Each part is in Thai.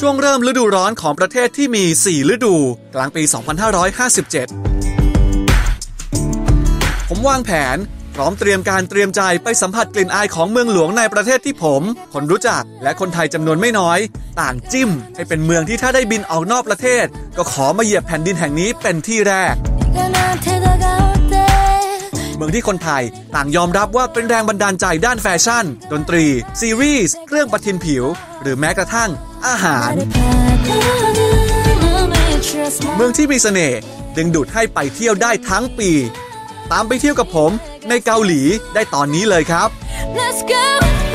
ช่วงเริ่มฤดูร้อนของประเทศที่มี 4 ฤดู กลางปี 2557 ผมวางแผน พร้อมเตรียมการเตรียมใจไปสัมผัสกลิ่นอายของเมืองหลวงในประเทศที่ผม คนรู้จักและคนไทยจำนวนไม่น้อย ต่างจิ้ม ให้เป็นเมืองที่ถ้าได้บินออกนอกประเทศ ก็ขอมาเหยียบแผ่นดินแห่งนี้เป็นที่แรกเมืองที่คนไทย ต่างยอมรับว่าเป็นแรงบันดาลใจด้านแฟชั่น ดนตรี ซีรีส์ เครื่องประทินผิว หรือแม้กระทั่ง อาหาร เมืองที่มีเสน่ห์ดึงดูดให้ไปเที่ยวได้ทั้งปี ตามไปเที่ยวกับผมในเกาหลีได้ตอนนี้เลยครับ Let's go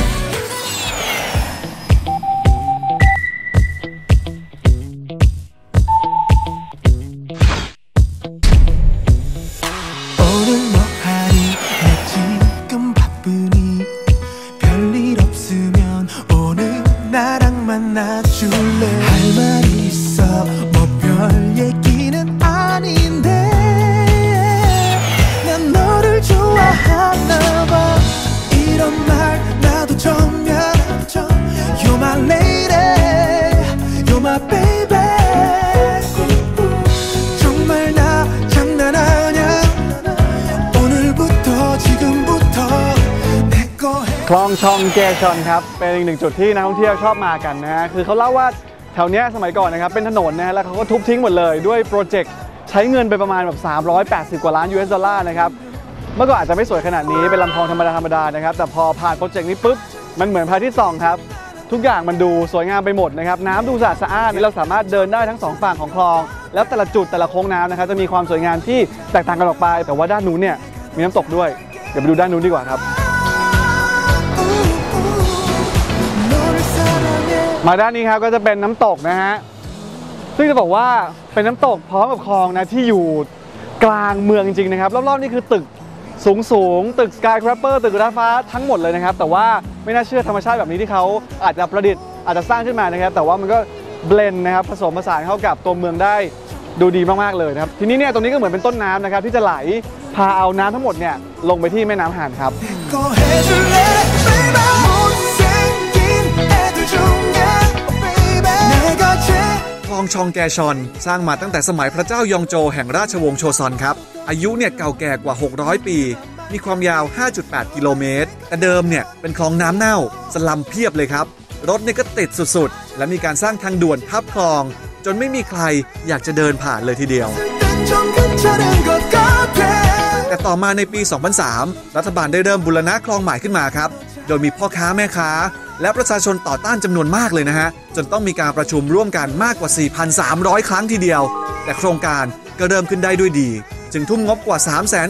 คลองชองเกชอนครับ เป็นอีกหนึ่งจุดที่นักท่องเที่ยวชอบมากันนะฮะคือเขาเล่าว่าแถวเนี้ยสมัยก่อนนะครับเป็นถนนนะฮะแล้วเขาก็ทุบทิ้งหมดเลยด้วยโปรเจกต์ใช้เงินไปประมาณแบบ 380 กว่าล้าน US ดอลลาร์นะครับเมื่อก่อนอาจจะไม่สวยขนาดนี้เป็นลำคลองธรรมดาธรรมดานะครับแต่พอผ่านโปรเจกต์นี้ปุ๊บมันเหมือนพระอาที่สองครับทุกอย่างมันดูสวยงามไปหมดนะครับน้ำดูสะอาดสะอานเราสามารถเดินได้ทั้งสองฝั่งของคลอง แล้วแต่ละจุดแต่ละโค้งน้ำนะครับจะมีความสวยงามที่แตกต่างกันออกไป แต่ว่าด้านนู้นเนี่ยมีน้ำตกด้วยเดี๋ยวไปดูด้านนู้นดีกว่าครับ มาด้านนี้ครับก็จะเป็นน้ำตกนะฮะซึ่งจะบอกว่าเป็นน้ำตกพร้อมกับคลองนะที่อยู่กลางเมืองจริงๆนะครับรอบๆนี่คือตึกสูงสูงๆตึกสกายคราเปอร์ตึกระฟ้าทั้งหมดเลยนะครับ แต่ว่าไม่น่าเชื่อธรรมชาติแบบนี้ที่เขาอาจจะประดิษฐ์อาจจะสร้างขึ้นมานะครับ แต่ว่ามันก็เบลนนะครับผสมผสานเข้ากับตัวเมืองได้ดูดีมากๆเลยนะครับ ทีนี้เนี่ยตรงนี้ก็เหมือนเป็นต้นน้ำนะครับ ที่จะไหลพาเอาน้ำทั้งหมดเนี่ยลงไปที่แม่น้ำหานครับ องชองแกชอน สร้างมาตั้งแต่สมัยพระเจ้ายองโจแห่งราชวงศ์โชซอนครับ อายุเนี่ยเก่าแก่กว่า 600 ปี มีความยาว 5.8 กิโลเมตร แต่เดิมเนี่ยเป็นคลองน้ำเน่า สลัมเพียบเลยครับ รถเนี่ยก็ติดสุดๆ และมีการสร้างทางด่วนทับคลอง จนไม่มีใครอยากจะเดินผ่านเลยทีเดียวแต่ต่อมาในปี 2003 รัฐบาลได้เริ่มบูรณะคลองใหม่ขึ้นมาครับ โดยมีพ่อค้าแม่ค้า และประชาชนต่อต้านจำนวนมากเลยนะฮะ จนต้องมีการประชุมร่วมกันมากกว่า 4,300 ครั้งทีเดียว แต่โครงการก็เริ่มขึ้นได้ด้วยดี จึงทุ่มงบกว่า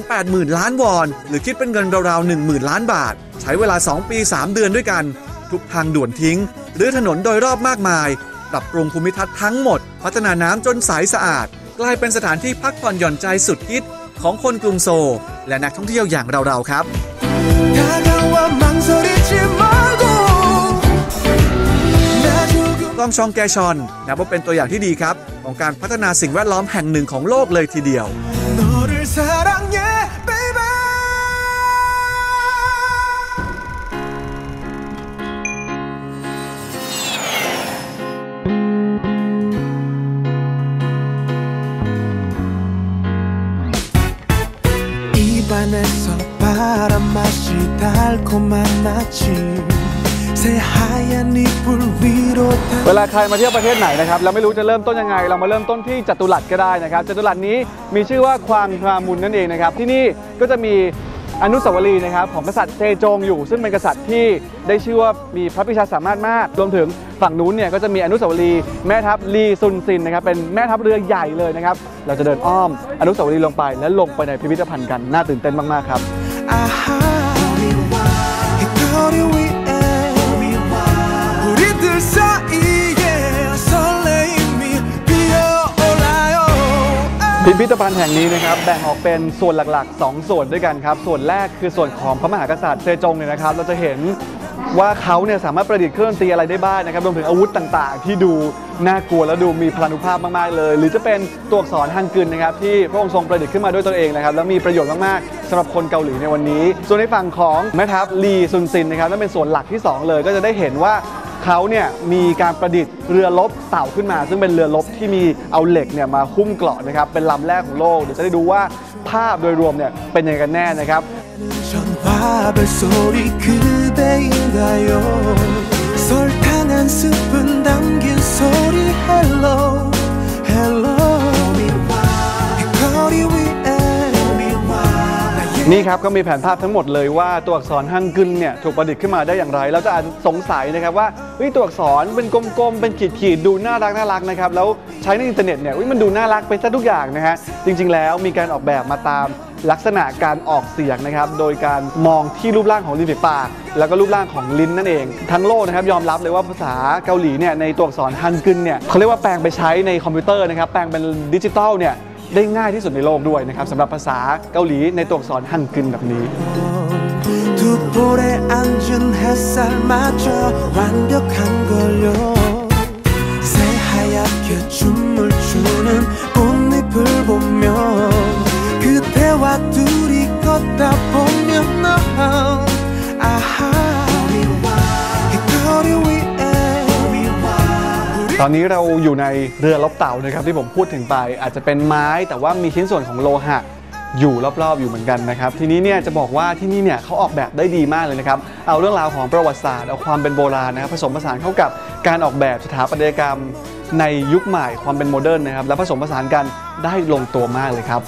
380,000 ล้านวอน หรือคิดเป็นเงินราวๆ10,000 ล้านบาท ใช้เวลา 2 ปี 3 เดือนด้วยกัน ทุกทางด่วนทิ้ง หรือถนนโดยรอบมากมาย ปรับปรุงภูมิทัศน์ทั้งหมด พัฒนาน้ำจนใสสะอาด กลายเป็นสถานที่พักผ่อนหย่อนใจสุดฮิตของคนกรุงโซลและนักท่องเที่ยวอย่างเราๆครับ 다가와 망설이지 말고 나 조금 กลองชองแกชอนนับว่าเป็นตัวอย่างที่ดีครับ ของการพัฒนาสิ่งแวดล้อมแห่งหนึ่งของโลกเลยทีเดียว 너를 사랑해 baby 입안에서 바람 맛이 달콤한 아침 새하얀 이불 위로 เวลาใครมาเที่ยวประเทศไหนนะครับแล้วไม่รู้จะเริ่มต้นยังไง เรามาเริ่มต้นที่จัตุรัสก็ได้นะครับจัตุรัสนี้มีชื่อว่าควางพรามุนนั่นเองนะครับที่นี่ก็จะมีอนุสาวรีย์นะครับของกษัตริย์เซจงอยู่ ซึ่งเป็นกษัตริย์ที่ได้ชื่อว่ามีพระพิชาสามารถมาก รวมถึงฝั่งนู้นเนี่ยก็จะมีอนุสาวรีย์แม่ทัพลีซุนซินนะครับเป็นแม่ทัพเรือใหญ่เลยนะครับเราจะเดินอ้อมอนุสาวรีย์ลงไป แล้วลงไปในพิพิธภัณฑ์กันน่าตื่นเต้นมากๆครับ 아하 이 거리 위에 우리들 사이에 설레임이 피어올라요 พิพิธภัณฑ์แห่งนี้นะครับแบ่งออกเป็นส่วนหลักๆ 2 ส่วนด้วยกันครับ ส่วนแรกคือส่วนของพระมหากษัตริย์เซจงเนี่ยนะครับ เราจะเห็น ว่าเขาเนี่ยสามารถประดิษฐ์เครื่องดนตรีอะไรได้บ้างนะครับรวมถึงอาวุธต่างๆ ที่ดูน่ากลัวและดูมีพลานุภาพมากๆเลย หรือจะเป็นตัวอักษรฮังกึนนะครับที่พระองค์ทรงประดิษฐ์ขึ้นมาด้วยตนเองนะครับแล้วมีประโยชน์มากๆสำหรับคนเกาหลีในวันนี้ ส่วนในฝั่งของแม่ทัพลีซุนซินนะครับนั่นเป็นส่วนหลักที่สองเลยก็จะได้เห็นว่าเขาเนี่ยมีการประดิษฐ์เรือรบเต่าขึ้นมา ซึ่งเป็นเรือรบที่มีเอาเหล็กเนี่ยมาหุ้มเกราะนะครับเป็นลำแรกของโลกเดี๋ยวจะได้ดูว่าภาพโดยรวมเนี่ยเป็นยังไงกันแน่นะครับ 전화벨소리 그대인가요 설탕 한 스푼 담긴 소리 Hello Hello 이 거리 위에 นี่ครับก็มีแผนภาพทั้งหมดเลยว่าตัวอักษรฮังกึนเนี่ยถูกประดิษฐ์ขึ้นมาได้อย่างไร เราจะอาจสงสัยนะครับว่าเฮ้ยตัวอักษรเป็นกลมๆ เป็นขีดๆ ดูน่ารักน่ารักนะครับ แล้วใช้ในอินเทอร์เน็ตเนี่ยอุ๊ยมันดูน่ารักไปซะทุกอย่างนะฮะ จริงๆ แล้วมีการออกแบบมาตาม ลักษณะการออกเสียงนะครับ โดยการมองที่รูปร่างของริมฝีปาก แล้วก็รูปร่างของลิ้นนั่นเอง ทั้งโลกนะครับยอมรับเลยว่าภาษาเกาหลีเนี่ยในตัวอักษรฮันกึนเนี่ยเขาเรียกว่าแปลงไปใช้ในคอมพิวเตอร์นะครับ แปลงเป็นดิจิตอลเนี่ยได้ง่ายที่สุดในโลกด้วยนะครับสำหรับภาษาเกาหลีในตัวอักษรฮันกึนแบบนี้ 두 볼에 앉은 햇살 마저 완벽한 걸요 ตอนนี้เราอยู่ในเรือลบเต่านะครับที่ผมพูดถึงไปอาจจะเป็นไม้แต่ว่ามีชิ้นส่วนของโลหะอยู่รอบๆอยู่เหมือนกันนะครับทีนี้เนี่ยจะบอกว่าที่นี่เนี่ยเขาออกแบบได้ดีมากเลยนะครับเอาเรื่องราวของประวัติศาสตร์เอาความเป็นโบราณนะครับผสมผสานเข้ากับการออกแบบสถาปัตยกรรมในยุคใหม่ความเป็นโมเดิร์นนะครับและผสมผสานกันได้ลงตัวมากเลยครับ